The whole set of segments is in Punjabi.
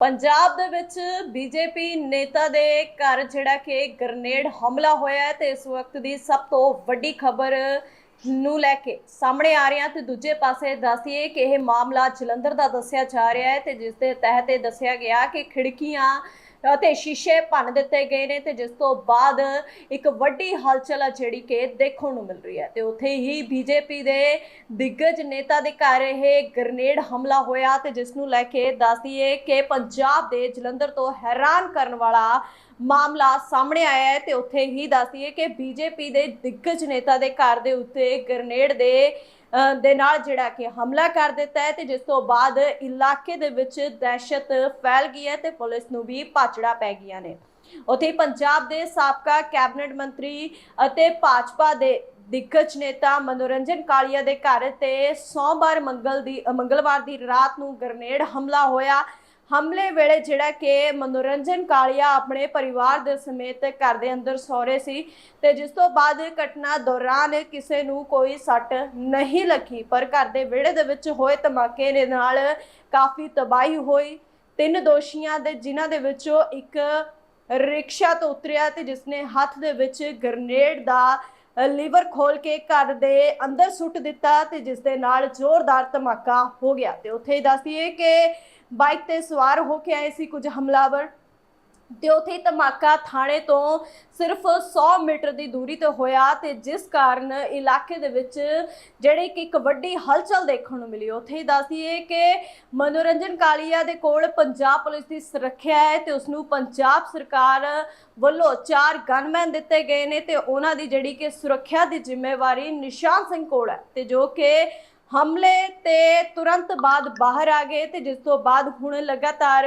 ਪੰਜਾਬ ਦੇ ਵਿੱਚ ਬੀਜੇਪੀ ਨੇਤਾ ਦੇ ਘਰ ਜਿਹੜਾ ਕਿ ਗ੍ਰਨੇਡ ਹਮਲਾ ਹੋਇਆ ਹੈ ਤੇ ਇਸ ਵਕਤ ਦੀ ਸਭ ਤੋਂ ਵੱਡੀ ਖਬਰ ਨੂੰ ਲੈ ਕੇ ਸਾਹਮਣੇ ਆ ਰਿਹਾ ਤੇ ਦੂਜੇ ਪਾਸੇ ਦੱਸੀਏ ਕਿ ਇਹ ਮਾਮਲਾ ਜਲੰਧਰ ਦਾ ਦੱਸਿਆ ਜਾ ਰਿਹਾ ਹੈ ਤੇ ਜਿਸ ਦੇ ਤਹਿਤ ਇਹ ਦੱਸਿਆ ਗਿਆ ਕਿ ਖਿੜਕੀਆਂ ਅਤੇ ਸ਼ੀਸ਼ੇ ਭੰਨ ਦਿੱਤੇ ਗਏ ਨੇ ਤੇ ਜਿਸ ਤੋਂ ਬਾਅਦ ਇੱਕ ਵੱਡੀ ਹਲਚਲ ਆ ਜਿਹੜੀ ਕਿ ਦੇਖਣ ਨੂੰ ਮਿਲ ਰਹੀ ਹੈ। ਤੇ ਉੱਥੇ ਹੀ ਬੀਜੇਪੀ ਦੇ ਦਿੱਗਜ ਨੇਤਾ ਦੇ ਘਰ ਇਹ ਗ੍ਰਨੇਡ ਹਮਲਾ ਹੋਇਆ ਤੇ ਜਿਸ ਨੂੰ ਲੈ ਕੇ ਦੱਸਦੀਏ ਕਿ ਪੰਜਾਬ ਦੇ ਜਲੰਧਰ ਤੋਂ ਹੈਰਾਨ ਕਰਨ ਵਾਲਾ ਮਾਮਲਾ ਸਾਹਮਣੇ ਆਇਆ ਹੈ ਤੇ ਉੱਥੇ ਹੀ ਦੱਸਦੀਏ ਕਿ ਬੀਜੇਪੀ ਦੇ ਦਿੱਗਜ ਨੇਤਾ ਦੇ ਘਰ ਦੇ ਉੱਤੇ ਗ੍ਰਨੇਡ ਦੇ ਦੇ ਨਾਲ ਜਿਹੜਾ ਕਿ ਹਮਲਾ ਕਰ ਦਿੱਤਾ ਹੈ ਤੇ ਜਿਸ ਤੋਂ ਬਾਅਦ ਇਲਾਕੇ ਦੇ ਵਿੱਚ ਦਹਿਸ਼ਤ ਫੈਲ ਗਈ ਹੈ ਤੇ ਪੁਲਿਸ ਨੂੰ ਵੀ ਭਾਜੜਾ ਪੈ ਗਈਆਂ ਨੇ। ਉੱਥੇ ਪੰਜਾਬ ਦੇ ਸਾਬਕਾ ਕੈਬਨਿਟ ਮੰਤਰੀ ਅਤੇ ਭਾਜਪਾ ਦੇ ਦਿੱਗਜ ਨੇਤਾ ਮਨੋਰੰਜਨ ਕਾਲੀਆ ਦੇ ਘਰ ਤੇ ਸੋਮਵਾਰ ਮੰਗਲ ਦੀ ਮੰਗਲਵਾਰ ਦੀ ਰਾਤ ਨੂੰ ਗ੍ਰਨੇਡ ਹਮਲਾ ਹੋਇਆ। ਹਮਲੇ ਵੇਲੇ ਜਿਹੜਾ ਕਿ ਮਨੋਰੰਜਨ ਕਾਲੀਆ ਆਪਣੇ ਪਰਿਵਾਰ ਦੇ ਸਮੇਤ ਘਰ ਦੇ ਅੰਦਰ ਸੌਰੇ ਸੀ ਤੇ ਜਿਸ ਤੋਂ ਬਾਅਦ ਘਟਨਾ ਦੌਰਾਨ ਕਿਸੇ ਨੂੰ ਕੋਈ ਸੱਟ ਨਹੀਂ ਲੱਗੀ। ਪਰ ਘਰ ਦੇ ਵਿਹੜੇ ਦੇ ਵਿੱਚ ਹੋਏ ਧਮਾਕੇ ਦੇ ਨਾਲ ਕਾਫੀ ਤਬਾਹੀ ਹੋਈ। ਤਿੰਨ ਦੋਸ਼ੀਆਂ ਦੇ ਜਿਨ੍ਹਾਂ ਦੇ ਵਿੱਚੋਂ ਇੱਕ ਰਿਕਸ਼ਾ ਤੋਂ ਉਤਰਿਆ ਤੇ ਜਿਸਨੇ ਹੱਥ ਦੇ ਵਿੱਚ ਗ੍ਰਨੇਡ ਦਾ ਲੀਵਰ ਖੋਲ ਕੇ ਘਰ ਦੇ ਅੰਦਰ ਸੁੱਟ ਦਿੱਤਾ ਤੇ ਜਿਸ ਦੇ ਨਾਲ ਜ਼ੋਰਦਾਰ ਧਮਾਕਾ ਹੋ ਗਿਆ। ਤੇ ਉੱਥੇ ਹੀ ਦੱਸਦੀਏ ਕਿ ਬਾਈਕ ਤੇ ਸਵਾਰ ਹੋ ਕੇ ਆਏ ਸੀ ਕੁਝ ਹਮਲਾਵਰ ਤੇ ਉੱਥੇ ਧਮਾਕਾ ਥਾਣੇ ਤੋਂ ਸਿਰਫ 100 ਮੀਟਰ ਦੀ ਦੂਰੀ ਤੇ ਹੋਇਆ ਤੇ ਜਿਸ ਕਾਰਨ ਇਲਾਕੇ ਦੇ ਵਿੱਚ ਜਿਹੜੀ ਕਿ ਇੱਕ ਵੱਡੀ ਹਲਚਲ ਦੇਖਣ ਨੂੰ ਮਿਲੀ। ਉੱਥੇ ਹੀ ਦੱਸਦੀਏ ਕਿ ਮਨੋਰੰਜਨ ਕਾਲੀਆ ਦੇ ਕੋਲ ਪੰਜਾਬ ਪੁਲਿਸ ਦੀ ਸੁਰੱਖਿਆ ਹੈ ਤੇ ਉਸ ਨੂੰ ਪੰਜਾਬ ਸਰਕਾਰ ਵੱਲੋਂ ਚਾਰ ਗਨਮੈਨ ਦਿੱਤੇ ਗਏ ਨੇ ਤੇ ਉਹਨਾਂ ਦੀ ਜਿਹੜੀ ਕਿ ਸੁਰੱਖਿਆ ਦੀ ਜ਼ਿੰਮੇਵਾਰੀ ਨਿਸ਼ਾਨ ਸਿੰਘ ਕੋਲ ਹੈ ਤੇ ਜੋ ਕਿ ਹਮਲੇ ਤੇ ਤੁਰੰਤ ਬਾਅਦ ਬਾਹਰ ਆ ਗਏ ਤੇ ਜਿਸ ਤੋਂ ਬਾਅਦ ਹੁਣ ਲਗਾਤਾਰ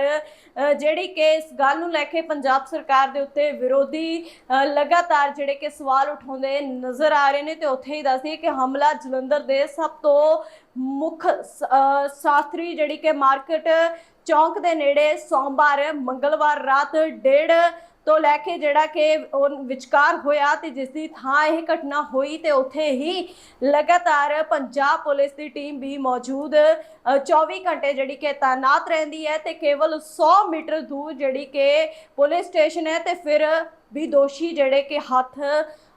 ਜਿਹੜੀ ਕਿ ਇਸ ਗੱਲ ਨੂੰ ਲੈ ਕੇ ਪੰਜਾਬ ਸਰਕਾਰ ਦੇ ਉੱਤੇ ਵਿਰੋਧੀ ਲਗਾਤਾਰ ਜਿਹੜੇ ਕਿ ਸਵਾਲ ਉਠਾਉਂਦੇ ਨਜ਼ਰ ਆ ਰਹੇ ਨੇ ਤੇ ਉੱਥੇ ਹੀ ਦੱਸਦੀ ਕਿ ਹਮਲਾ ਜਲੰਧਰ ਦੇ ਸਭ ਤੋਂ ਮੁੱਖ ਸ- ਸ਼ਾਸਤਰੀ ਜਿਹੜੀ ਕਿ ਮਾਰਕੀਟ ਚੌਂਕ ਦੇ ਨੇੜੇ ਸੋਮਵਾਰ, ਮੰਗਲਵਾਰ ਰਾਤ ਡੇਢ ਤੋਂ ਲੈ ਕੇ ਜਿਹੜਾ ਕਿ ਉਹ ਵਿਚਕਾਰ ਹੋਇਆ ਤੇ ਜਿਸ ਦੀ ਥਾਂ ਇਹ ਘਟਨਾ ਹੋਈ ਤੇ ਉੱਥੇ ਹੀ ਲਗਾਤਾਰ ਪੰਜਾਬ ਪੁਲਿਸ ਦੀ ਟੀਮ ਵੀ ਮੌਜੂਦ। ਅ, 24 ਘੰਟੇ ਜਿਹੜੀ ਕਿ ਤਾਇਨਾਤ ਰਹਿੰਦੀ ਹੈ ਤੇ ਕੇਵਲ 100 ਮੀਟਰ ਦੂਰ ਜਿਹੜੀ ਕਿ ਪੁਲਿਸ ਸਟੇਸ਼ਨ ਹੈ ਤੇ ਫਿਰ ਵੀ ਦੋਸ਼ੀ ਜਿਹੜੇ ਕਿ ਹੱਥ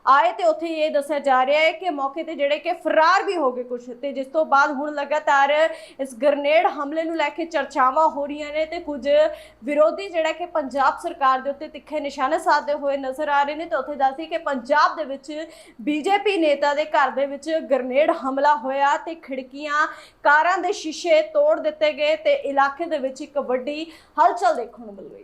ਆਏ ਤੇ ਉੱਥੇ ਇਹ ਦੱਸਿਆ ਜਾ ਰਿਹਾ ਹੈ ਕਿ ਮੌਕੇ ਤੇ ਜਿਹੜੇ ਕਿ ਫਰਾਰ ਵੀ ਹੋ ਗਏ ਕੁਝ ਤੇ ਜਿਸ ਤੋਂ ਬਾਅਦ ਹੁਣ ਲਗਾਤਾਰ ਇਸ ਗ੍ਰਨੇਡ ਹਮਲੇ ਨੂੰ ਲੈ ਕੇ ਚਰਚਾਵਾਂ ਹੋ ਰਹੀਆਂ ਨੇ ਤੇ ਕੁਝ ਵਿਰੋਧੀ ਜਿਹੜਾ ਕਿ ਪੰਜਾਬ ਸਰਕਾਰ ਦੇ ਉੱਤੇ ਤਿੱਖੇ ਨਿਸ਼ਾਨੇ ਸਾਧਦੇ ਹੋਏ ਨਜ਼ਰ ਆ ਰਹੇ ਨੇ ਤੇ ਉੱਥੇ ਦੱਸੀ ਕਿ ਪੰਜਾਬ ਦੇ ਵਿੱਚ ਬੀਜੇਪੀ ਨੇਤਾ ਦੇ ਘਰ ਦੇ ਵਿੱਚ ਗ੍ਰਨੇਡ ਹਮਲਾ ਹੋਇਆ ਤੇ ਖਿੜਕੀਆਂ, ਕਾਰਾਂ ਦੇ ਸ਼ੀਸ਼ੇ ਤੋੜ ਦਿੱਤੇ ਗਏ ਤੇ ਇਲਾਕੇ ਦੇ ਵਿੱਚ ਇੱਕ ਵੱਡੀ ਹਲਚਲ ਦੇਖਣ ਨੂੰ ਮਿਲ ਰਹੀ